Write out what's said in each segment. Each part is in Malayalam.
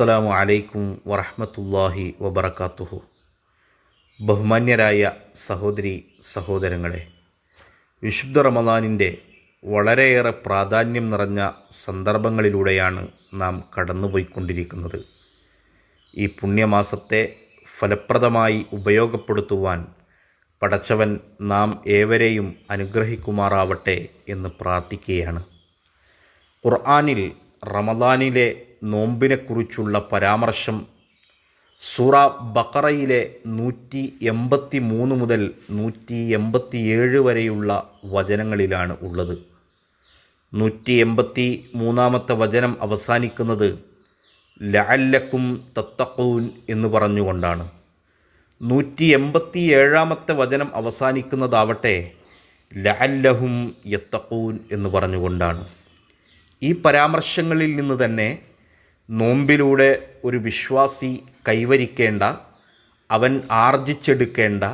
അസ്സലാമു അലൈക്കും വറഹമത്തല്ലാഹി വബറകാതുഹു ബഹുമാന്യരായ സഹോദരി സഹോദരങ്ങളെ വിശുദ്ധ റമദാനിന്റെ വളരെയേറെ പ്രാധാന്യം നിറഞ്ഞ സന്ദർഭങ്ങളിലൂടെയാണ് നാം കടന്നുപോയിക്കൊണ്ടിരിക്കുന്നത്. ഈ പുണ്യമാസത്തെ ഫലപ്രദമായി ഉപയോഗപ്പെടുത്തുവാൻ പടച്ചവൻ നാം ഏവരെയും അനുഗ്രഹിക്കുമാറാവട്ടെ എന്ന് പ്രാർത്ഥിക്കുകയാണ്. ഖുർആാനിൽ റമദാനിലെ നോമ്പിനെക്കുറിച്ചുള്ള പരാമർശം. സൂറ ബക്കറയിലെ നൂറ്റി എൺപത്തി മൂന്ന് മുതൽ നൂറ്റി എൺപത്തിയേഴ് വരെയുള്ള വചനങ്ങളിലാണ് ഉള്ളത്. നൂറ്റി എൺപത്തി മൂന്നാമത്തെ വചനം അവസാനിക്കുന്നത് ലഅല്ലക്കും തത്തക്കൂൻ എന്ന് പറഞ്ഞുകൊണ്ടാണ്. നൂറ്റി എൺപത്തി ഏഴാമത്തെ വചനം അവസാനിക്കുന്നതാവട്ടെ ലഅല്ലഹും യത്തക്കൂൻ എന്ന് പറഞ്ഞുകൊണ്ടാണ്. ഈ പരാമർശങ്ങളിൽ നിന്ന് തന്നെ നോമ്പിലൂടെ ഒരു വിശ്വാസി കൈവരിക്കേണ്ട അവൻ ആർജിച്ചെടുക്കേണ്ട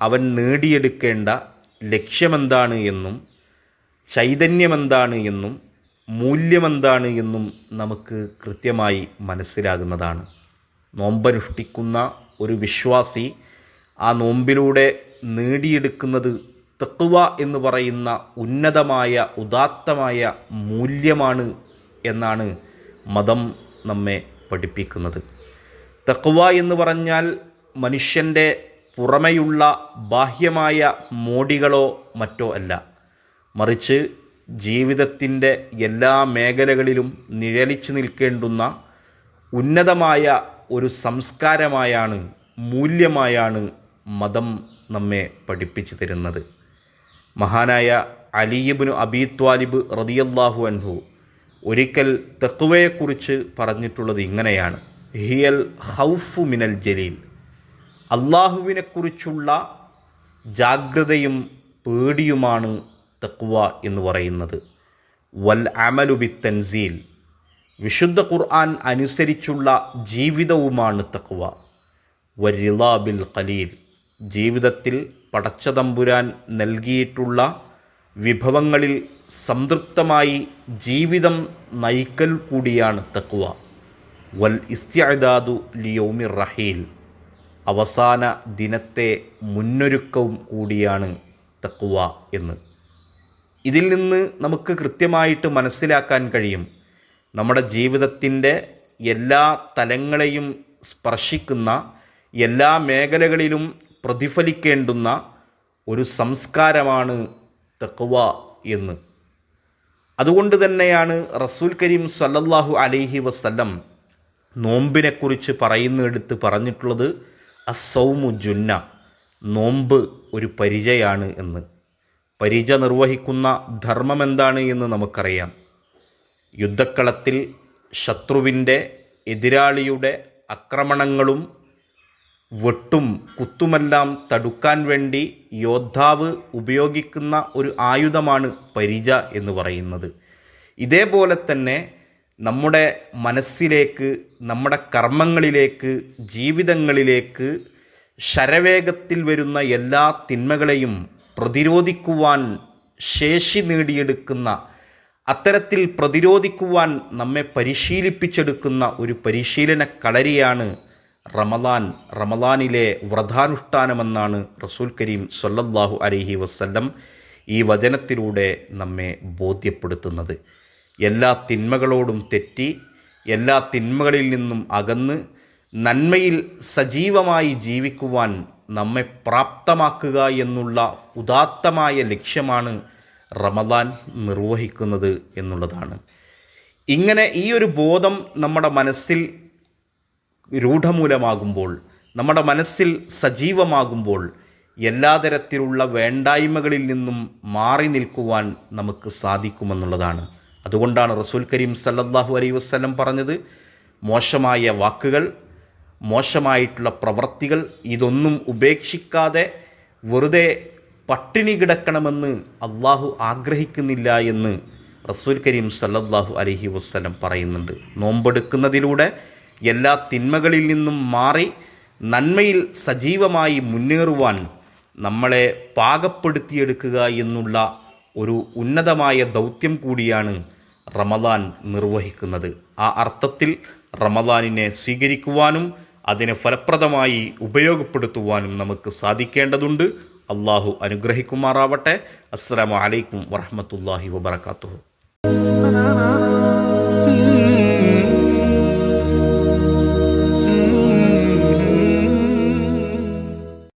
അവൻ നേടിയെടുക്കേണ്ട ലക്ഷ്യമെന്താണ് എന്നും ചൈതന്യമെന്താണ് എന്നും മൂല്യമെന്താണ് എന്നും നമുക്ക് കൃത്യമായി മനസ്സിലാകുന്നതാണ്. നോമ്പനുഷ്ഠിക്കുന്ന ഒരു വിശ്വാസി ആ നോമ്പിലൂടെ നേടിയെടുക്കുന്നത് തക്കുവ എന്ന് പറയുന്ന ഉന്നതമായ ഉദാത്തമായ മൂല്യമാണ് എന്നാണ് മതം നമ്മെ പഠിപ്പിക്കുന്നത്. തക്കുവ എന്ന് പറഞ്ഞാൽ മനുഷ്യന്റെ പുറമെയുള്ള ബാഹ്യമായ മോടികളോ മറ്റോ അല്ല. മറിച്ച് ജീവിതത്തിന്റെ എല്ലാ മേഖലകളിലും നിഴലിച്ചു നിൽക്കേണ്ടുന്ന ഉന്നതമായ ഒരു സംസ്കാരമായാണ് മൂല്യമായാണ് മതം നമ്മെ പഠിപ്പിച്ചു തരുന്നത്. മഹാനായ അലിയബിനു അബി ത്വാലിബ് റതിയല്ലാഹു അൻഹു ഒരിക്കൽ തെക്കുവയെക്കുറിച്ച് പറഞ്ഞിട്ടുള്ളത് ഇങ്ങനെയാണ്. ഹിയൽ ഹൗഫു മിനൽ ജലീൽ. അള്ളാഹുവിനെക്കുറിച്ചുള്ള ജാഗ്രതയും പേടിയുമാണ് തക്വ എന്ന് പറയുന്നത്. വൽ അമലുബി തൻസീൽ വിശുദ്ധ ഖുർആൻ അനുസരിച്ചുള്ള ജീവിതവുമാണ് തക്വ. വരിലാബിൽ ഖലീൽ. ജീവിതത്തിൽ പടച്ചതമ്പുരാൻ നൽകിയിട്ടുള്ള വിഭവങ്ങളിൽ സംതൃപ്തമായി ജീവിതം നയിക്കൽ കൂടിയാണ് തക്കുവ വൽ ഇസ്തിഅദാദു ലിയോമി റഹീൽ. അവസാന ദിനത്തെ മുന്നൊരുക്കവും കൂടിയാണ് തക്കുവ എന്ന്. ഇതിൽ നിന്ന് നമുക്ക് കൃത്യമായിട്ട് മനസ്സിലാക്കാൻ കഴിയും. നമ്മുടെ ജീവിതത്തിന്റെ എല്ലാ തലങ്ങളെയും സ്പർശിക്കുന്ന എല്ലാ മേഖലകളിലും പ്രതിഫലിക്കേണ്ടുന്ന ഒരു സംസ്കാരമാണ് തക്വ എന്ന്. അതുകൊണ്ട് തന്നെയാണ് റസൂൽ കരീം സല്ലല്ലാഹു അലൈഹി വസല്ലം നോമ്പിനെക്കുറിച്ച് പറയുന്നിടത്ത് പറഞ്ഞിട്ടുള്ളത് അസൗമു ജുന്ന നോമ്പ് ഒരു പരിചയാണ് എന്ന്. പരിച നിർവഹിക്കുന്ന ധർമ്മം എന്താണ് എന്ന് നമുക്കറിയാം. യുദ്ധക്കളത്തിൽ ശത്രുവിന്റെ എതിരാളിയുടെ ആക്രമണങ്ങളും വെട്ടും കുത്തുമെല്ലാം തടുക്കാൻ വേണ്ടി യോദ്ധാവ് ഉപയോഗിക്കുന്ന ഒരു ആയുധമാണ് പരിച എന്ന് പറയുന്നത്. ഇതേപോലെ തന്നെ നമ്മുടെ മനസ്സിലേക്ക് നമ്മുടെ കർമ്മങ്ങളിലേക്ക് ജീവിതങ്ങളിലേക്ക് ശരവേഗത്തിൽ വരുന്ന എല്ലാ തിന്മകളെയും പ്രതിരോധിക്കുവാൻ ശേഷി നേടിയെടുക്കുന്ന അത്തരത്തിൽ പ്രതിരോധിക്കുവാൻ നമ്മെ പരിശീലിപ്പിച്ചെടുക്കുന്ന ഒരു പരിശീലന കളരിയാണ് റമദാൻ റമദാനിലെ വ്രതാനുഷ്ഠാനമെന്നാണ് റസൂൽ കരീം സൊല്ലാഹു അലഹി വസ്ല്ലം ഈ വചനത്തിലൂടെ നമ്മെ ബോധ്യപ്പെടുത്തുന്നത്. എല്ലാ തിന്മകളോടും തെറ്റി എല്ലാ തിന്മകളിൽ നിന്നും അകന്ന് നന്മയിൽ സജീവമായി ജീവിക്കുവാൻ നമ്മെ പ്രാപ്തമാക്കുക എന്നുള്ള ഉദാത്തമായ ലക്ഷ്യമാണ് റമദാൻ നിർവഹിക്കുന്നത് എന്നുള്ളതാണ്. ഇങ്ങനെ ഈ ഒരു ബോധം നമ്മുടെ മനസ്സിൽ രൂഢമൂലമാകുമ്പോൾ നമ്മുടെ മനസ്സിൽ സജീവമാകുമ്പോൾ എല്ലാ തരത്തിലുള്ള വേണ്ടായ്മകളിൽ നിന്നും മാറി നിൽക്കുവാൻ നമുക്ക് സാധിക്കുമെന്നുള്ളതാണ്. അതുകൊണ്ടാണ് റസൂൽ കരീം സല്ലല്ലാഹു അലൈ വസ്ലം പറഞ്ഞത് മോശമായ വാക്കുകൾ മോശമായിട്ടുള്ള പ്രവർത്തികൾ ഇതൊന്നും ഉപേക്ഷിക്കാതെ വെറുതെ പട്ടിണി കിടക്കണമെന്ന് അള്ളാഹു ആഗ്രഹിക്കുന്നില്ല എന്ന് റസൂൽ കരീം സല്ലല്ലാഹു അലഹി വസ്ലം പറയുന്നുണ്ട്. നോമ്പെടുക്കുന്നതിലൂടെ എല്ലാ തിന്മകളിൽ നിന്നും മാറി നന്മയിൽ സജീവമായി മുന്നേറുവാൻ നമ്മളെ പാകപ്പെടുത്തിയെടുക്കുക എന്നുള്ള ഒരു ഉന്നതമായ ദൗത്യം കൂടിയാണ് റമദാൻ നിർവഹിക്കുന്നത്. ആ അർത്ഥത്തിൽ റമദാനിനെ സ്വീകരിക്കുവാനും അതിനെ ഫലപ്രദമായി ഉപയോഗപ്പെടുത്തുവാനും നമുക്ക് സാധിക്കേണ്ടതുണ്ട്. അള്ളാഹു അനുഗ്രഹിക്കുമാറാവട്ടെ. അസ്സലാമു അലൈക്കും വറഹമത്തല്ലാഹി വബർക്കാത്തു